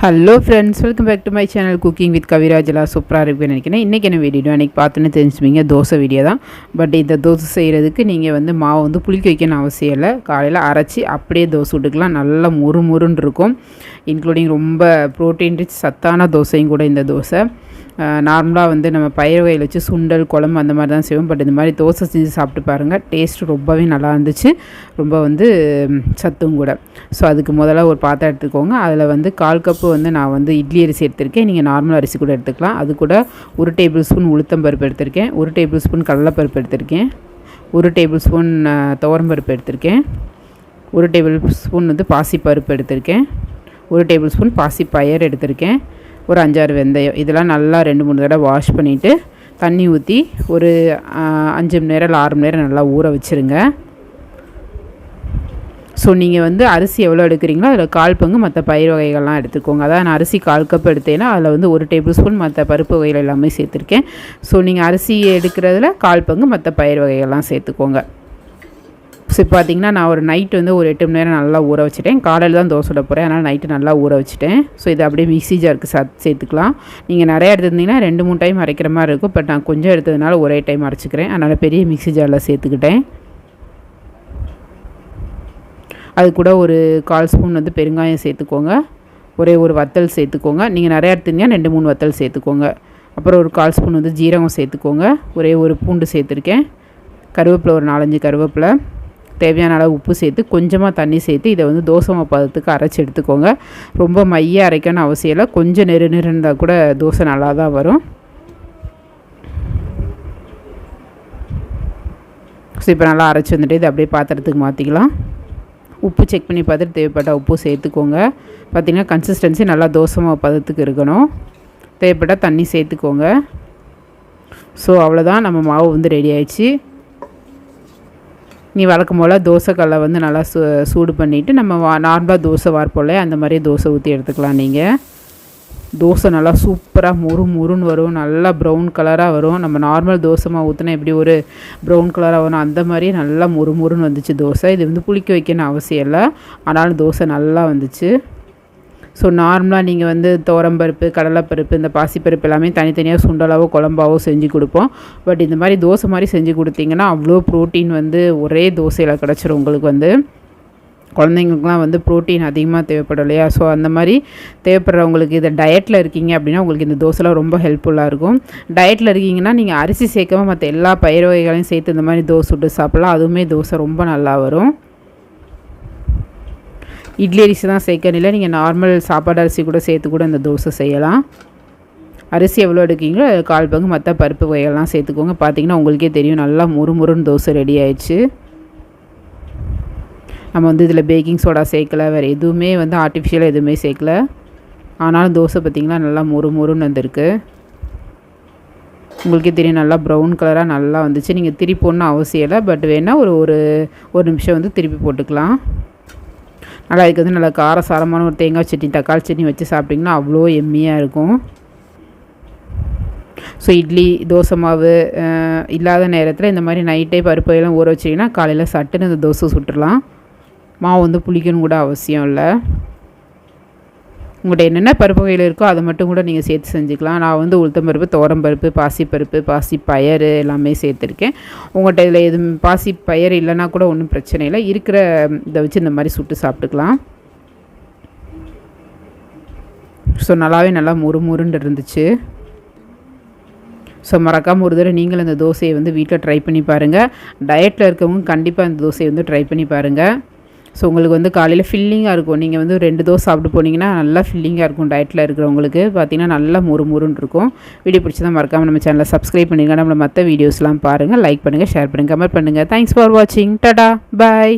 Hello friends welcome back to my channel cooking with கவிராஜலா சூப்பராக இருக்குன்னு நினைக்கிறேன். இன்றைக்கி என்ன வீடியோ அன்றைக்கி பார்த்துன்னு தெரிஞ்சுப்பீங்க தோசை வீடியோ தான். பட் இந்த தோசை செய்கிறதுக்கு நீங்கள் வந்து மாவு வந்து புளிக்க வைக்கணும் அவசியம் இல்லை. காலையில் அரைச்சி அப்படியே தோசை விட்டுக்கலாம். நல்லா முறு முருன்னு இருக்கும். இன்க்ளூடிங் ரொம்ப ப்ரோட்டீன் ரிச் சத்தான தோசையும் கூட இந்த தோசை. நார்மலாக வந்து நம்ம பயிர் வகையில் வச்சு சுண்டல் குழம்பு அந்த மாதிரி தான் செய்வோம். பட் இந்த மாதிரி தோசை செஞ்சு சாப்பிட்டு பாருங்கள் டேஸ்ட் ரொம்பவே நல்லா இருந்துச்சு. ரொம்ப வந்து சத்தும் கூட. ஸோ அதுக்கு முதல்ல ஒரு பாத்திரம் எடுத்துக்கோங்க. அதில் வந்து கால் கப்பு இப்போ வந்து நான் வந்து இட்லி அரிசி எடுத்திருக்கேன். நீங்கள் நார்மல் அரிசி கூட எடுத்துக்கலாம். அது கூட ஒரு டேபிள் ஸ்பூன் உளுத்தம் பருப்பு எடுத்திருக்கேன். ஒரு டேபிள் ஸ்பூன் கடலைப்பருப்பு எடுத்திருக்கேன். ஒரு டேபிள் ஸ்பூன் துவரம்பருப்பு எடுத்திருக்கேன். ஒரு டேபிள் ஸ்பூன் வந்து பாசி பருப்பு எடுத்திருக்கேன். ஒரு டேபிள் ஸ்பூன் பாசி பயர் எடுத்திருக்கேன். ஒரு அஞ்சாறு வெந்தயம். இதெல்லாம் நல்லா ரெண்டு மூணு தடவை வாஷ் பண்ணிவிட்டு தண்ணி ஊற்றி ஒரு அஞ்சு மணி நேரம் இல்லை ஆறு மணி நேரம் நல்லா ஊற வச்சுருங்க. ஸோ நீங்கள் வந்து அரிசி எவ்வளோ எடுக்கிறீங்களோ அதில் கால் பங்கு மற்ற பயிர் வகைகள்லாம் எடுத்துக்கோங்க. அதான் நான் அரிசி கால் கப் எடுத்தேன்னா அதில் வந்து ஒரு டேபிள் ஸ்பூன் மற்ற பருப்பு வகைகள் எல்லாமே சேர்த்துருக்கேன். ஸோ நீங்கள் அரிசி எடுக்கிறதுல கால் பங்கு மற்ற பயிர் வகைகள்லாம் சேர்த்துக்கோங்க. ஸோ பார்த்தீங்கன்னா நான் ஒரு நைட் வந்து ஒரு எட்டு மணி நேரம் நல்லா ஊற வச்சுட்டேன். காலையில் தான் தோசை விட போகிறேன் அதனால் நைட்டு நல்லா ஊற வச்சுட்டேன். ஸோ இதை அப்படியே மிக்சி ஜாருக்கு சா சேர்த்துக்கலாம். நீங்கள் நிறையா எடுத்துருந்தீங்கன்னா ரெண்டு மூணு டைம் அரைக்கிற மாதிரி இருக்கும். பட் நான் கொஞ்சம் எடுத்ததுனால ஒரே டைம் அரைச்சிக்கிறேன். அதனால் பெரிய மிக்சி ஜாரில் சேர்த்துக்கிட்டேன். அது கூட ஒரு கால் ஸ்பூன் வந்து பெருங்காயம் சேர்த்துக்கோங்க. ஒரே ஒரு வத்தல் சேர்த்துக்கோங்க. நீங்கள் நிறையா எடுத்துருந்தீங்கன்னா ரெண்டு மூணு வத்தல் சேர்த்துக்கோங்க. அப்புறம் ஒரு கால் ஸ்பூன் வந்து ஜீரகம் சேர்த்துக்கோங்க. ஒரே ஒரு பூண்டு சேர்த்துருக்கேன். கருவேப்பிலை ஒரு நாலஞ்சு கருவேப்பிலை. தேவையான அளவு உப்பு சேர்த்து கொஞ்சமாக தண்ணி சேர்த்து இதை வந்து தோசை பதத்துக்கு அரைச்சி எடுத்துக்கோங்க. ரொம்ப மைய அரைக்கணும் அவசியம் இல்லை. கொஞ்சம் நெரு நெரு இருந்தால் கூட தோசை நல்லா தான் வரும். ஸோ இப்போ நல்லா அரைச்சி வந்துட்டு இதை அப்படியே பாத்திரத்துக்கு மாற்றிக்கலாம் உப்பு செக் பண்ணி பார்த்துட்டு தேவைப்பட்டால் உப்பு சேர்த்துக்கோங்க. பார்த்திங்கன்னா கன்சிஸ்டன்சி நல்லா தோசமாக பதத்துக்கு இருக்கணும். தேவைப்பட்டால் தண்ணி சேர்த்துக்கோங்க. ஸோ அவ்வளோதான் நம்ம மாவு வந்து ரெடி ஆயிடுச்சு. நீ வழக்கம் போல் தோசைக்கல்லை வந்து நல்லா சூ சூடு பண்ணிவிட்டு நம்ம வா நார்மலாக தோசை வார்ப்போல அந்த மாதிரியே தோசை ஊற்றி எடுத்துக்கலாம் நீங்கள் தோசை நல்லா சூப்பராக முறு முறுன்னு வரும் நல்லா ப்ரௌன் கலராக வரும். நம்ம நார்மல் தோசைமா ஊற்றினா எப்படி ஒரு ப்ரௌன் கலராக வரும்? அந்த மாதிரி நல்லா முறு முறுன்னு வந்துச்சு தோசை. இது வந்து புளிக்க வைக்கணும் அவசியம் இல்லை. ஆனாலும் தோசை நல்லா வந்துச்சு. ஸோ நார்மலாக நீங்கள் வந்து தோரம்பருப்பு கடலைப்பருப்பு இந்த பாசிப்பருப்பு எல்லாமே தனித்தனியாக சுண்டலாவோ குழம்பாவோ செஞ்சு கொடுப்போம். பட் இந்த மாதிரி தோசை மாதிரி செஞ்சு கொடுத்தீங்கன்னா அவ்வளோ ப்ரோட்டீன் வந்து ஒரே தோசையில் கிடச்சிரும் உங்களுக்கு வந்து. குழந்தைங்களுக்குலாம் வந்து ப்ரோட்டீன் அதிகமாக தேவைப்படும் இல்லையா? ஸோ அந்த மாதிரி தேவைப்படுறவங்களுக்கு இதை டயட்டில் இருக்கீங்க அப்படின்னா உங்களுக்கு இந்த தோசைலாம் ரொம்ப ஹெல்ப்ஃபுல்லாக இருக்கும். டயட்டில் இருக்கீங்கன்னா நீங்கள் அரிசி சேர்க்காம மற்ற எல்லா பயிர் வகைகளையும் சேர்த்து இந்த மாதிரி தோசை விட்டு சாப்பிட்லாம். அதுவுமே தோசை ரொம்ப நல்லா வரும். இட்லி அரிசி தான் சேர்க்கணும் இல்லை. நீங்கள் நார்மல் சாப்பாடு அரிசி கூட சேர்த்து கூட இந்த தோசை செய்யலாம். அரிசி எவ்வளோ எடுக்கீங்களோ கால் பங்கு மற்ற பருப்பு வகைகள்லாம் சேர்த்துக்கோங்க. பார்த்தீங்கன்னா உங்களுக்கே தெரியும். நல்லா முறுமுறுன்னு தோசை ரெடி ஆயிடுச்சு. நம்ம வந்து இதில் பேக்கிங் சோடா சேர்க்கலை வேறு எதுவுமே வந்து ஆர்டிஃபிஷியலாக எதுவுமே சேர்க்கல. ஆனாலும் தோசை பார்த்திங்கன்னா நல்லா மொறு மொறுன்னு வந்திருக்கு. உங்களுக்கே தெரியும் நல்லா ப்ரௌன் கலராக நல்லா வந்துச்சு. நீங்கள் திருப்பி போடணும் அவசியம் இல்லை பட் வேணால் ஒரு ஒரு ஒரு நிமிஷம் வந்து திருப்பி போட்டுக்கலாம். நல்லா இதுக்கு வந்து நல்லா காரசாரமான ஒரு தேங்காய் சட்னி தக்காளி சட்னி வச்சு சாப்பிட்டிங்கன்னா அவ்வளோ எம்மியாக இருக்கும். ஸோ இட்லி தோசை மாவு இல்லாத நேரத்தில் இந்த மாதிரி நைட்டே பருப்பு எல்லாம் ஊற வச்சிங்கன்னா காலையில் சட்டுன்னு இந்த தோசை சுட்டுடலாம் மாவு வந்து புளிக்கணும் கூட அவசியம் இல்லை. உங்கள்கிட்ட என்னென்ன பருப்பு வகையில் இருக்கோ அதை மட்டும் கூட நீங்கள் சேர்த்து செஞ்சுக்கலாம். நான் வந்து உளுத்தம் பருப்பு தோரம் பருப்பு பாசி பருப்பு பாசி பயறு எல்லாமே சேர்த்துருக்கேன். உங்கள்கிட்ட இதில் எதுவும் பாசி பயர் இல்லைன்னா கூட ஒன்றும் பிரச்சனை இல்லை. இருக்கிற இதை வச்சு இந்த மாதிரி சுட்டு சாப்பிட்டுக்கலாம். ஸோ நல்லாவே நல்லா முறுமுறுன்னு இருந்துச்சு. ஸோ மறக்காமல் ஒரு தடவை நீங்கள் இந்த தோசையை வந்து வீட்டில் ட்ரை பண்ணி பாருங்கள் டயட்டில் இருக்கவங்க கண்டிப்பாக இந்த தோசையை வந்து ட்ரை பண்ணி பாருங்கள் ஸோ உங்களுக்கு வந்து காலையில் ஃபில்லிங்காக இருக்கும். நீங்கள் வந்து ரெண்டு தோசை சாப்பிட்டு போனீங்கன்னா நல்லா ஃபில்லிங்காக இருக்கும் டயட்டில் இருக்கிறவங்களுக்கு. பார்த்தீங்கன்னா நல்லா முறு முருன்னு இருக்கும். வீடியோ பிடிச்சி மறக்காமல் நம்ம சேனலை சப்ஸ்கிரைப் பண்ணிடுங்க நம்மளை மற்ற வீடியோஸ்லாம் பாருங்கள் லைக் பண்ணுங்கள் ஷேர் பண்ணுங்கள் கமெண்ட் பண்ணுங்கள் தேங்க்ஸ் ஃபார் வாட்சிங் டடா பாய்